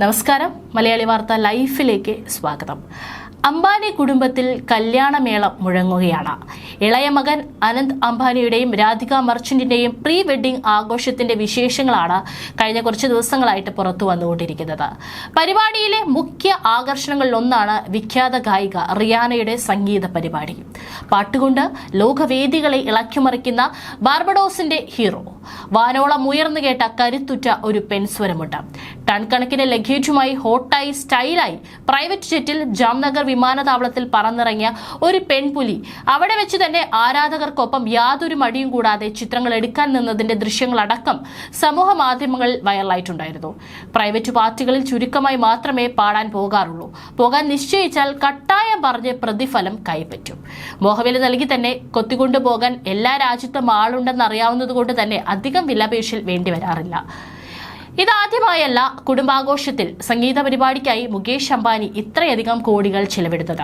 നമസ്കാരം. മലയാളി വാർത്ത ലൈഫിലേക്ക് സ്വാഗതം. അംബാനി കുടുംബത്തിൽ കല്യാണമേളം മുഴങ്ങുകയാണ്. ഇളയ മകൻ അനന്ത് അംബാനിയുടെയും രാധിക മർച്ചന്റിന്റെയും പ്രീ വെഡിംഗ് ആഘോഷത്തിന്റെ വിശേഷങ്ങളാണ് കഴിഞ്ഞ കുറച്ച് ദിവസങ്ങളായിട്ട് പുറത്തു വന്നുകൊണ്ടിരിക്കുന്നത്. പരിപാടിയിലെ മുഖ്യ ആകർഷണങ്ങളിലൊന്നാണ് വിഖ്യാത ഗായിക റിയാനയുടെ സംഗീത പരിപാടി. പാട്ടുകൊണ്ട് ലോകവേദികളെ ഇളക്കിമറിക്കുന്ന ബാർബഡോസിന്റെ ഹീറോ. വാനോളം ഉയർന്നു കേട്ട കരുത്തുറ്റ ഒരു പെൺസ്വരമുണ്ട് ടൺ കണക്കിന് ലഗേജുമായി ഹോട്ടായി സ്റ്റൈലായി പ്രൈവറ്റ് ജെറ്റിൽ ജാംനഗർ വിമാനത്താവളത്തിൽ പറന്നിറങ്ങിയ ഒരു പെൺപുലി. അവിടെ വെച്ച് തന്നെ ആരാധകർക്കൊപ്പം യാതൊരു മടിയും കൂടാതെ ചിത്രങ്ങൾ എടുക്കാൻ നിന്നതിന്റെ ദൃശ്യങ്ങളടക്കം സമൂഹ മാധ്യമങ്ങളിൽ വൈറലായിട്ടുണ്ടായിരുന്നു. പ്രൈവറ്റ് പാർട്ടികളിൽ ചുരുക്കമായി മാത്രമേ പാടാൻ പോകാറുള്ളൂ. പോകാൻ നിശ്ചയിച്ചാൽ കട്ടായം പറഞ്ഞ് പ്രതിഫലം കൈപ്പറ്റും. മോഹവില നൽകി തന്നെ കൊത്തിക്കൊണ്ടുപോകാൻ എല്ലാ രാജ്യത്തും ആളുണ്ടെന്ന് അറിയാവുന്നതുകൊണ്ട് തന്നെ അധികം വിലപേശൽ വേണ്ടി വരാറില്ല. ഇതാദ്യമായല്ല കുടുംബാഘോഷത്തിൽ സംഗീത പരിപാടിക്കായി മുകേഷ് അംബാനി ഇത്രയധികം കോടികൾ ചെലവെടുത്തത്.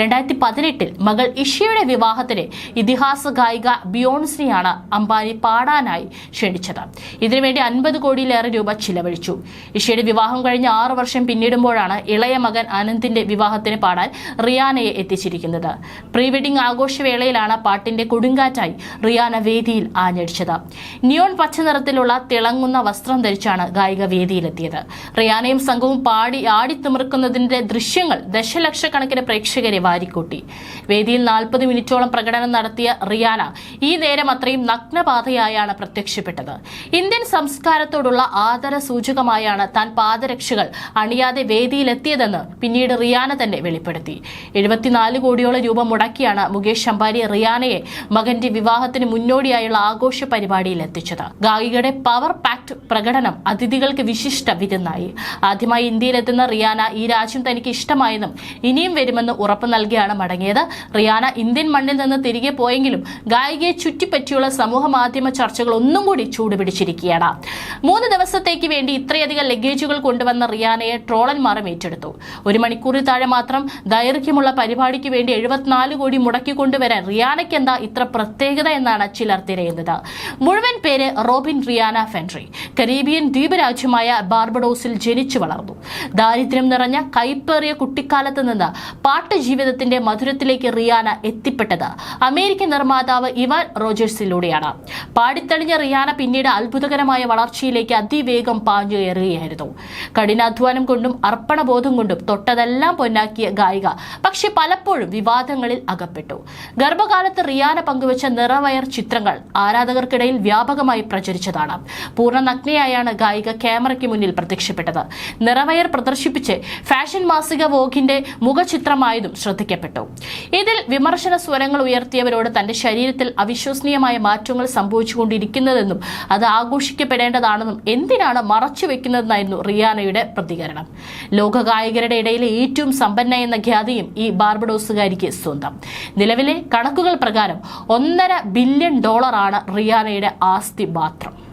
രണ്ടായിരത്തി പതിനെട്ടിൽ മകൾ ഇഷയുടെ വിവാഹത്തിന് ഇതിഹാസ ഗായിക ബിയോൺസിനെയാണ് അംബാനി പാടാനായി ക്ഷണിച്ചത്. ഇതിനുവേണ്ടി അൻപത് കോടിയിലേറെ രൂപ ചിലവഴിച്ചു. ഇഷയുടെ വിവാഹം കഴിഞ്ഞ് ആറു വർഷം പിന്നിടുമ്പോഴാണ് ഇളയ മകൻ അനന്തിന്റെ വിവാഹത്തിന് പാടാൻ റിയാനയെ എത്തിച്ചിരിക്കുന്നത്. പ്രീ വെഡിംഗ് ആഘോഷവേളയിലാണ് പാട്ടിന്റെ കൊടുങ്കാറ്റായി റിയാന വേദിയിൽ ആഞ്ഞടിച്ചത്. നിയോൺ പച്ച നിറത്തിലുള്ള തിളങ്ങുന്ന വസ്ത്രം ധരിച്ചാണ് ഗായിക വേദിയിലെത്തിയത്. റിയാനയും സംഘവും പാടി ആടിത്തിമിർക്കുന്നതിന്റെ ദൃശ്യങ്ങൾ ദശലക്ഷക്കണക്കിന് പ്രേക്ഷകരെ വാരിക്കൂട്ടി. വേദിയിൽ നാൽപ്പത് മിനിറ്റോളം പ്രകടനം നടത്തിയ റിയാന ഈ നേരം അത്രയും നഗ്നപാതയായാണ് പ്രത്യക്ഷപ്പെട്ടത്. ഇന്ത്യൻ സംസ്കാരത്തോടുള്ള ആദര സൂചകമായാണ് താൻ പാദരക്ഷകൾ അണിയാതെ വേദിയിലെത്തിയതെന്ന് പിന്നീട് റിയാന തന്നെ വെളിപ്പെടുത്തി. എഴുപത്തിനാല് കോടിയോളം രൂപ മുടക്കിയാണ് മുകേഷ് അംബാനി റിയാനയെ മകന്റെ വിവാഹത്തിന് മുന്നോടിയായുള്ള ആഘോഷ പരിപാടിയിൽ എത്തിച്ചത് ഗായികയുടെ പവർ പാക്ട് പ്രകടനം അതിഥികൾക്ക് വിശിഷ്ട വിരുന്നായി. ആദ്യമായി ഇന്ത്യയിലെത്തുന്ന റിയാന ഈ രാജ്യം തനിക്ക് ഇഷ്ടമായെന്നും ഇനിയും വരുമെന്ന് ഉറപ്പ് നൽകിയാണ് മടങ്ങിയത്. റിയാന ഇന്ത്യൻ മണ്ണിൽ നിന്ന് തിരികെ പോയെങ്കിലും ഗായികയെ ചുറ്റിപ്പറ്റിയുള്ള സമൂഹ മാധ്യമ ചർച്ചകൾ ഒന്നും കൂടി ചൂടുപിടിച്ചിരിക്കുകയാണ്. മൂന്ന് ദിവസത്തേക്ക് വേണ്ടി ഇത്രയധികം ലഗേജുകൾ കൊണ്ടുവന്ന റിയാനയെ ട്രോളന്മാരും ഏറ്റെടുത്തു. ഒരു മണിക്കൂറിൽ താഴെ മാത്രം ദൈർഘ്യമുള്ള പരിപാടിക്ക് വേണ്ടി എഴുപത്തിനാല് കോടി മുടക്കി കൊണ്ടുവരാൻ റിയാനയ്ക്ക് എന്താ ഇത്ര പ്രത്യേകത എന്നാണ് ചിലർ തിരയുന്നത്. മുഴുവൻ പേര് റോബിൻ റിയാന ഫെൻട്രി. കരീബിയൻ ദ്വീപ് രാജ്യമായ ബാർബഡോസിൽ ജനിച്ചു വളർന്നു. ദാരിദ്ര്യം നിറഞ്ഞ കൈപ്പേറിയ കുട്ടിക്കാലത്ത് നിന്ന് പാട്ട് ജീവിതത്തിന്റെ മധുരത്തിലേക്ക് റിയാന എത്തിപ്പെട്ടത് അമേരിക്കൻ നിർമ്മാതാവ് ഇവാൻ റോജേഴ്സിലൂടെയാണ്. പാടിത്തെളിഞ്ഞ റിയാന പിന്നീട് അത്ഭുതകരമായ വളർച്ചയിലേക്ക് അതിവേഗം പാഞ്ഞു കയറുകയായിരുന്നു കഠിനാധ്വാനം കൊണ്ടും അർപ്പണബോധം കൊണ്ടും തൊട്ടതെല്ലാം പൊന്നാക്കിയ ഗായിക പക്ഷെ പലപ്പോഴും വിവാദങ്ങളിൽ അകപ്പെട്ടു. ഗർഭകാലത്ത് റിയാന പങ്കുവച്ച നിറവയർ ചിത്രങ്ങൾ ആരാധകർക്കിടയിൽ വ്യാപകമായി പ്രചരിച്ചതാണ്. പൂർണ നഗ്നയായാണ് ഗായിക ക്യാമറയ്ക്ക് മുന്നിൽ പ്രത്യക്ഷപ്പെട്ടത്. നിറവയർ പ്രദർശിപ്പിച്ച് ഫാഷൻ മാസിക വോഗിന്റെ മുഖചിത്രമായതും ശ്രദ്ധിക്കപ്പെട്ടു. ഇതിൽ വിമർശന സ്വരങ്ങൾ ഉയർത്തിയവരോട് തന്റെ ശരീരത്തിൽ അവിശ്വസനീയമായ മാറ്റങ്ങൾ സംഭവിച്ചുകൊണ്ടിരിക്കുന്നതെന്നും അത് ആഘോഷിക്കപ്പെടേണ്ടതാണെന്നും എന്തിനാണ് മറച്ചു വെക്കുന്നതെന്നായിരുന്നു റിയാനയുടെ പ്രതികരണം. ലോകഗായകരുടെ ഇടയിലെ ഏറ്റവും സമ്പന്ന എന്ന ഖ്യാതിയും ഈ ബാർബഡോസുകാരിക്ക് സ്വന്തം. നിലവിലെ കണക്കുകൾ പ്രകാരം ഒന്നര ബില്യൺ ഡോളറാണ് റിയാനയുടെ ആസ്തി മാത്രം.